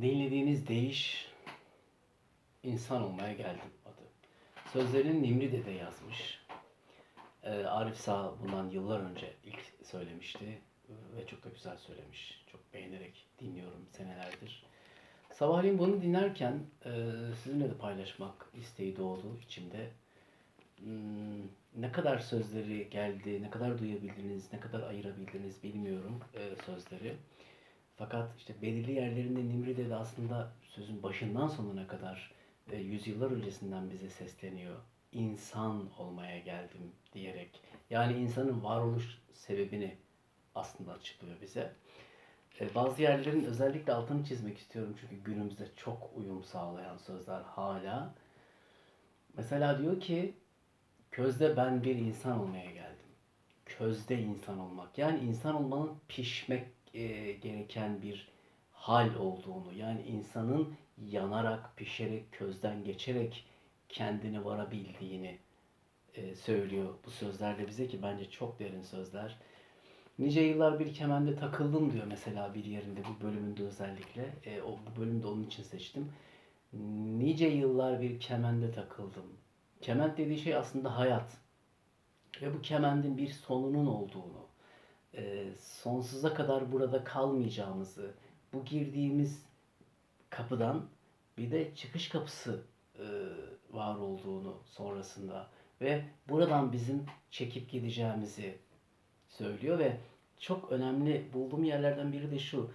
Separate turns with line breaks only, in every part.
Dinlediğiniz deyiş insan olmaya geldim adı. Sözlerini Nimri Dede yazmış. Ee, Arif Sağ bundan yıllar önce ilk söylemişti ve çok da güzel söylemiş. Çok beğenerek dinliyorum senelerdir. Sabahleyin bunu dinlerken e, sizinle de paylaşmak isteği doğdu içimde. Hmm, ne kadar sözleri geldi, ne kadar duyabildiniz, ne kadar ayırabildiniz bilmiyorum e, sözleri. Fakat işte belirli yerlerinde Nimri'de de aslında sözün başından sonuna kadar e, yüzyıllar öncesinden bize sesleniyor. İnsan olmaya geldim diyerek. Yani insanın varoluş sebebini aslında açıklıyor bize. E, bazı yerlerin özellikle altını çizmek istiyorum çünkü günümüzde çok uyum sağlayan sözler hala. Mesela diyor ki közde ben bir insan olmaya geldim. Közde insan olmak. Yani insan olmanın pişmek e, gereken bir hal olduğunu yani insanın yanarak, pişerek, közden geçerek kendini varabildiğini e, söylüyor bu sözlerde bize ki bence çok derin sözler. Nice yıllar bir kemende takıldım diyor mesela bir yerinde bu bölümünde özellikle. E, o bu bölümde onun için seçtim. Nice yıllar bir kemende takıldım. Kement dediği şey aslında hayat. Ve bu kemendin bir sonunun olduğunu, e, sonsuza kadar burada kalmayacağımızı, bu girdiğimiz kapıdan bir de çıkış kapısı e, var olduğunu sonrasında ve buradan bizim çekip gideceğimizi söylüyor ve çok önemli bulduğum yerlerden biri de şu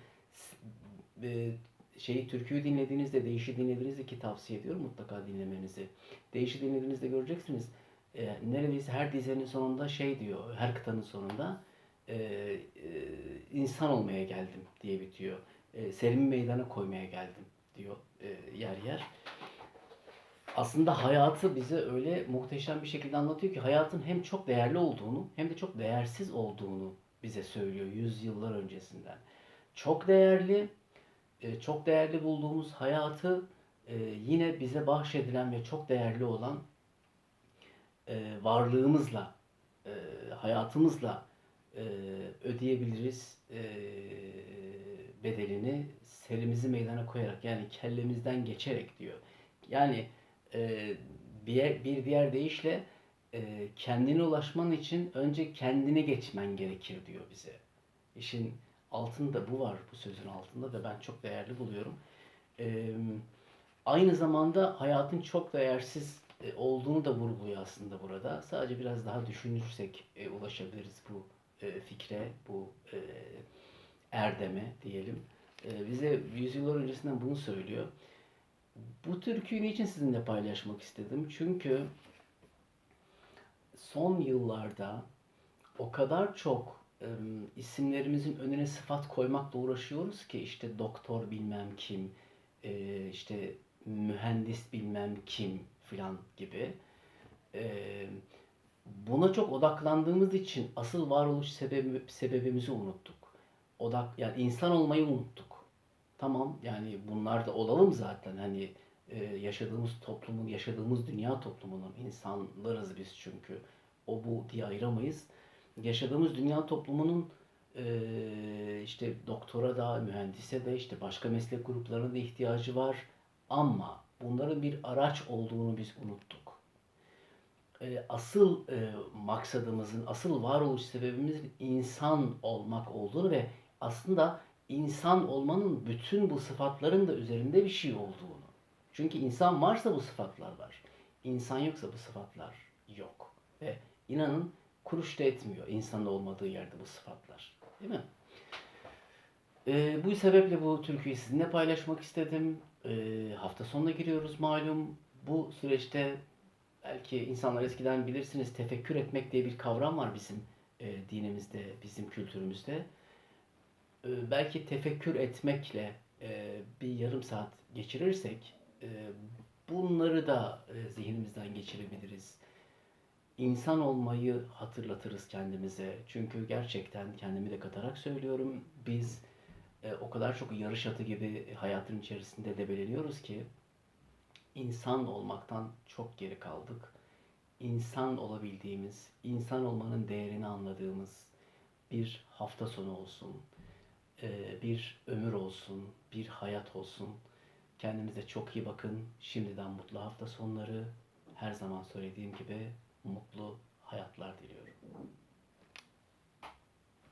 e, şeyi türküyü dinlediğinizde, değişi dinlediğinizde ki tavsiye ediyorum mutlaka dinlemenizi. Değişi dinlediğinizde göreceksiniz. E, neredeyse her dizenin sonunda şey diyor, her kıtanın sonunda e, e, insan olmaya geldim diye bitiyor. E, Selim'i meydana koymaya geldim diyor e, yer yer. Aslında hayatı bize öyle muhteşem bir şekilde anlatıyor ki hayatın hem çok değerli olduğunu hem de çok değersiz olduğunu bize söylüyor yüzyıllar öncesinden. Çok değerli, e, çok değerli bulduğumuz hayatı e, yine bize bahşedilen ve çok değerli olan e, varlığımızla, e, hayatımızla e, ödeyebiliriz e, bedelini selimizi meydana koyarak yani kellemizden geçerek diyor. Yani e, bir, bir diğer deyişle e, kendine ulaşman için önce kendine geçmen gerekir diyor bize. İşin altında bu var bu sözün altında ve ben çok değerli buluyorum. E, aynı zamanda hayatın çok değersiz e, olduğunu da vurguluyor aslında burada. Sadece biraz daha düşünürsek e, ulaşabiliriz bu e, fikre, bu e, erdeme diyelim. E, bize yüzyıllar öncesinden bunu söylüyor. Bu türküyü niçin sizinle paylaşmak istedim? Çünkü son yıllarda o kadar çok e, isimlerimizin önüne sıfat koymakla uğraşıyoruz ki işte doktor bilmem kim, e, işte mühendis bilmem kim filan gibi. E, buna çok odaklandığımız için asıl varoluş sebebi, sebebimizi unuttuk. Odak yani insan olmayı unuttuk. Tamam yani bunlar da olalım zaten hani e, yaşadığımız toplumun, yaşadığımız dünya toplumunun insanlarız biz çünkü. O bu diye ayıramayız. Yaşadığımız dünya toplumunun e, işte doktora da, mühendise de, işte başka meslek gruplarına da ihtiyacı var. Ama bunların bir araç olduğunu biz unuttuk. E, asıl e, maksadımızın, asıl varoluş sebebimizin insan olmak olduğunu ve aslında insan olmanın bütün bu sıfatların da üzerinde bir şey olduğunu. Çünkü insan varsa bu sıfatlar var. İnsan yoksa bu sıfatlar yok. Ve inanın kuruş da etmiyor insanın olmadığı yerde bu sıfatlar. Değil mi? Ee, bu sebeple bu türküyü sizinle paylaşmak istedim. Ee, hafta sonuna giriyoruz malum. Bu süreçte belki insanlar eskiden bilirsiniz tefekkür etmek diye bir kavram var bizim e, dinimizde, bizim kültürümüzde. Ee, belki tefekkür etmekle e, bir yarım saat geçirirsek e, bunları da e, zihnimizden geçirebiliriz. İnsan olmayı hatırlatırız kendimize. Çünkü gerçekten kendimi de katarak söylüyorum. Biz e, o kadar çok yarış atı gibi hayatın içerisinde debeleniyoruz ki insan olmaktan çok geri kaldık. İnsan olabildiğimiz, insan olmanın değerini anladığımız bir hafta sonu olsun. e, bir ömür olsun, bir hayat olsun. Kendinize çok iyi bakın. Şimdiden mutlu hafta sonları. Her zaman söylediğim gibi mutlu hayatlar diliyorum.